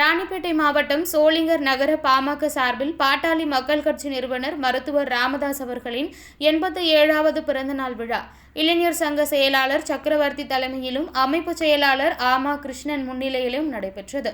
ராணிப்பேட்டை மாவட்டம் சோளிங்கர் நகர பாமக சார்பில் பாட்டாளி மக்கள் கட்சி நிறுவனர் மருத்துவர் ராமதாஸ் அவர்களின் எண்பத்தி ஏழாவது பிறந்தநாள் விழா. இளைஞர் சங்க செயலாளர் சக்கரவர்த்தி தலைமையிலும் அமைப்பு செயலாளர் ஆமா கிருஷ்ணன் முன்னிலையிலும் நடைபெற்றது.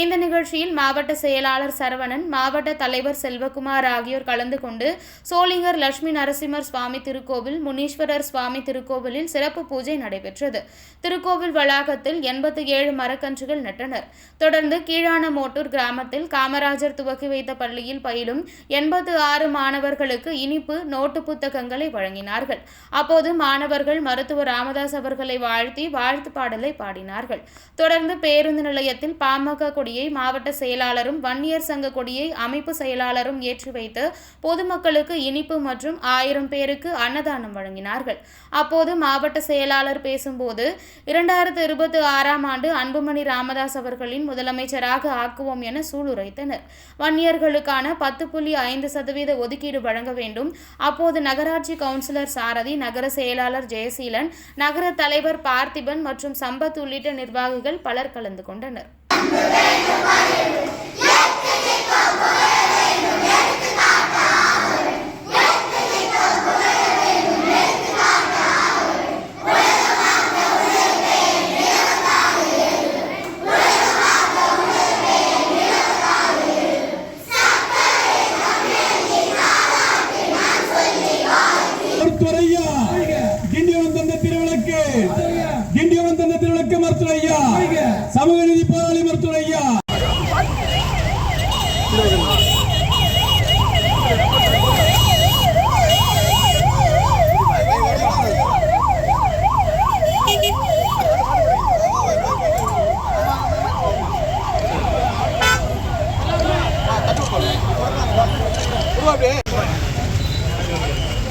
இந்த நிகழ்ச்சியில் மாவட்ட செயலாளர் சரவணன் மாவட்ட தலைவர் செல்வகுமார் ஆகியோர் கலந்து கொண்டு சோளிங்கர் லட்சுமி நரசிம்மர் சுவாமி திருக்கோவில் முனீஸ்வரர் சுவாமி திருக்கோவிலில் சிறப்பு பூஜை நடைபெற்றது. திருக்கோவில் வளாகத்தில் எண்பத்தி ஏழு மரக்கன்றுகள் நட்டனர். தொடர்ந்து கீழானமோட்டூர் கிராமத்தில் காமராஜர் துவக்கி வைத்த பள்ளியில் பயிலும் எண்பத்து ஆறு மாணவர்களுக்கு இனிப்பு நோட்டு புத்தகங்களை வழங்கினார்கள். அப்போது மாணவர்கள் மருத்துவர் ராமதாஸ் அவர்களை வாழ்த்தி வாழ்த்து பாடலை பாடினார்கள். தொடர்ந்து பேருந்து நிலையத்தில் பாமக கொடியை மாவட்ட செயலாளரும் வன்னியர் சங்க கொடியை அமைப்பு செயலாளரும் ஏற்றி வைத்து பொதுமக்களுக்கு இனிப்பு மற்றும் ஆயிரம் பேருக்கு அன்னதானம் வழங்கினார்கள். அப்போது மாவட்ட செயலாளர் பேசும்போது இரண்டாயிரத்து இருபத்தி ஆறாம் ஆண்டு அன்புமணி ராமதாஸ் அவர்களின் முதலமைச்சராக ஆக்குவோம் என சூளுரைத்தனர். வன்னியர்களுக்கான பத்து புள்ளி ஐந்து சதவீத ஒதுக்கீடு வழங்க வேண்டும். அப்போது நகராட்சி கவுன்சிலர் சாரதி நகர செயலாளர் ஜெயசீலன் நகர தலைவர் பார்த்திபன் மற்றும் சம்பத் உள்ளிட்ட நிர்வாகிகள் பலர் கலந்து கொண்டனர். சமூக நீதி போராளி மருத்துவர் ஐயா. அப்படியே.